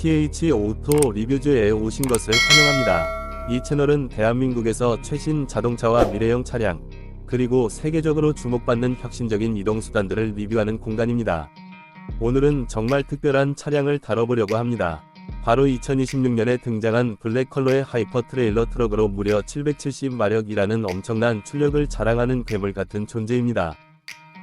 TH 오토 리뷰즈에 오신 것을 환영합니다. 이 채널은 대한민국에서 최신 자동차와 미래형 차량, 그리고 세계적으로 주목받는 혁신적인 이동수단들을 리뷰하는 공간입니다. 오늘은 정말 특별한 차량을 다뤄보려고 합니다. 바로 2026년에 등장한 블랙 컬러의 하이퍼 트레일러 트럭으로 무려 770마력이라는 엄청난 출력을 자랑하는 괴물 같은 존재입니다.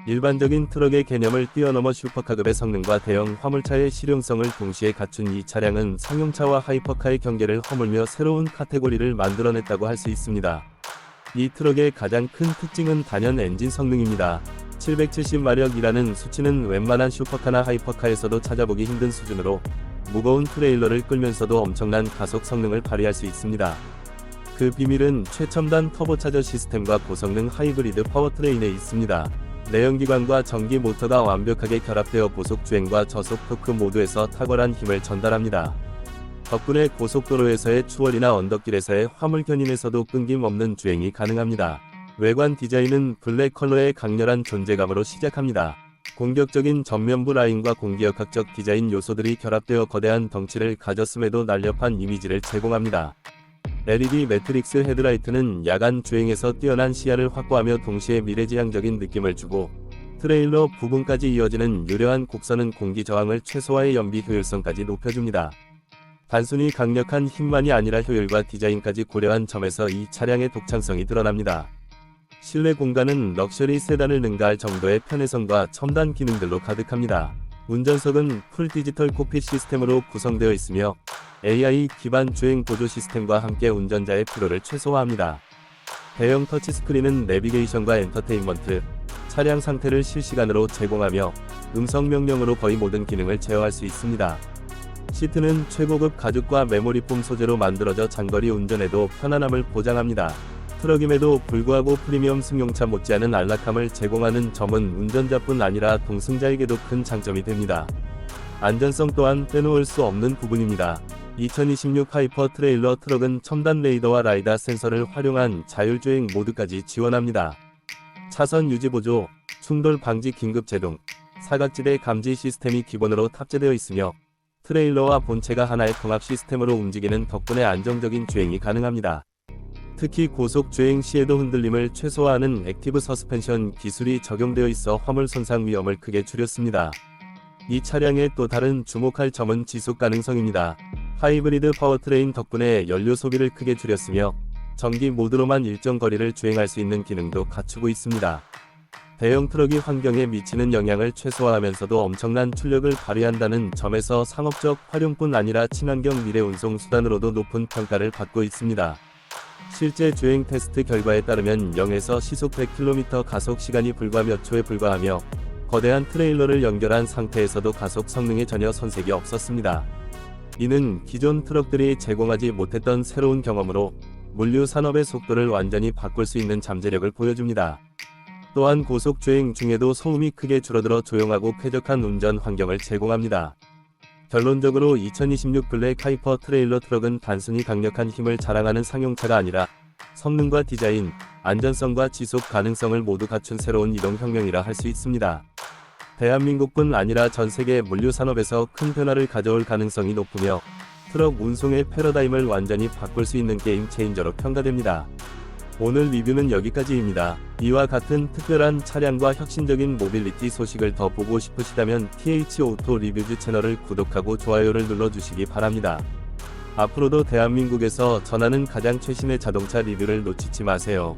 일반적인 트럭의 개념을 뛰어넘어 슈퍼카급의 성능과 대형 화물차의 실용성을 동시에 갖춘 이 차량은 상용차와 하이퍼카의 경계를 허물며 새로운 카테고리를 만들어냈다고 할 수 있습니다. 이 트럭의 가장 큰 특징은 단연 엔진 성능입니다. 770마력이라는 수치는 웬만한 슈퍼카나 하이퍼카에서도 찾아보기 힘든 수준으로 무거운 트레일러를 끌면서도 엄청난 가속 성능을 발휘할 수 있습니다. 그 비밀은 최첨단 터보차저 시스템과 고성능 하이브리드 파워트레인에 있습니다. 내연기관과 전기 모터가 완벽하게 결합되어 고속 주행과 저속 토크 모두에서 탁월한 힘을 전달합니다. 덕분에 고속도로에서의 추월이나 언덕길에서의 화물 견인에서도 끊김없는 주행이 가능합니다. 외관 디자인은 블랙 컬러의 강렬한 존재감으로 시작합니다. 공격적인 전면부 라인과 공기역학적 디자인 요소들이 결합되어 거대한 덩치를 가졌음에도 날렵한 이미지를 제공합니다. LED 매트릭스 헤드라이트는 야간 주행에서 뛰어난 시야를 확보하며 동시에 미래지향적인 느낌을 주고 트레일러 부분까지 이어지는 유려한 곡선은 공기 저항을 최소화해 연비 효율성까지 높여줍니다. 단순히 강력한 힘만이 아니라 효율과 디자인까지 고려한 점에서 이 차량의 독창성이 드러납니다. 실내 공간은 럭셔리 세단을 능가할 정도의 편의성과 첨단 기능들로 가득합니다. 운전석은 풀 디지털 코핏 시스템으로 구성되어 있으며 AI 기반 주행 보조 시스템과 함께 운전자의 피로를 최소화합니다. 대형 터치스크린은 내비게이션과 엔터테인먼트, 차량 상태를 실시간으로 제공하며 음성 명령으로 거의 모든 기능을 제어할 수 있습니다. 시트는 최고급 가죽과 메모리폼 소재로 만들어져 장거리 운전에도 편안함을 보장합니다. 트럭임에도 불구하고 프리미엄 승용차 못지않은 안락함을 제공하는 점은 운전자뿐 아니라 동승자에게도 큰 장점이 됩니다. 안전성 또한 빼놓을 수 없는 부분입니다. 2026 하이퍼 트레일러 트럭은 첨단 레이더와 라이다 센서를 활용한 자율주행 모드까지 지원합니다. 차선 유지 보조, 충돌 방지 긴급 제동, 사각지대 감지 시스템이 기본으로 탑재되어 있으며 트레일러와 본체가 하나의 통합 시스템으로 움직이는 덕분에 안정적인 주행이 가능합니다. 특히 고속 주행 시에도 흔들림을 최소화하는 액티브 서스펜션 기술이 적용되어 있어 화물 손상 위험을 크게 줄였습니다. 이 차량의 또 다른 주목할 점은 지속 가능성입니다. 하이브리드 파워트레인 덕분에 연료 소비를 크게 줄였으며 전기 모드로만 일정 거리를 주행할 수 있는 기능도 갖추고 있습니다. 대형 트럭이 환경에 미치는 영향을 최소화하면서도 엄청난 출력을 발휘한다는 점에서 상업적 활용뿐 아니라 친환경 미래 운송 수단으로도 높은 평가를 받고 있습니다. 실제 주행 테스트 결과에 따르면 0에서 시속 100km 가속 시간이 불과 몇 초에 불과하며 거대한 트레일러를 연결한 상태에서도 가속 성능에 전혀 손색이 없었습니다. 이는 기존 트럭들이 제공하지 못했던 새로운 경험으로 물류 산업의 속도를 완전히 바꿀 수 있는 잠재력을 보여줍니다. 또한 고속 주행 중에도 소음이 크게 줄어들어 조용하고 쾌적한 운전 환경을 제공합니다. 결론적으로 2026 블랙 하이퍼 트레일러 트럭은 단순히 강력한 힘을 자랑하는 상용차가 아니라 성능과 디자인, 안전성과 지속 가능성을 모두 갖춘 새로운 이동 혁명이라 할 수 있습니다. 대한민국뿐 아니라 전 세계 물류 산업에서 큰 변화를 가져올 가능성이 높으며 트럭 운송의 패러다임을 완전히 바꿀 수 있는 게임 체인저로 평가됩니다. 오늘 리뷰는 여기까지입니다. 이와 같은 특별한 차량과 혁신적인 모빌리티 소식을 더 보고 싶으시다면 TH 오토 리뷰즈 채널을 구독하고 좋아요를 눌러주시기 바랍니다. 앞으로도 대한민국에서 전하는 가장 최신의 자동차 리뷰를 놓치지 마세요.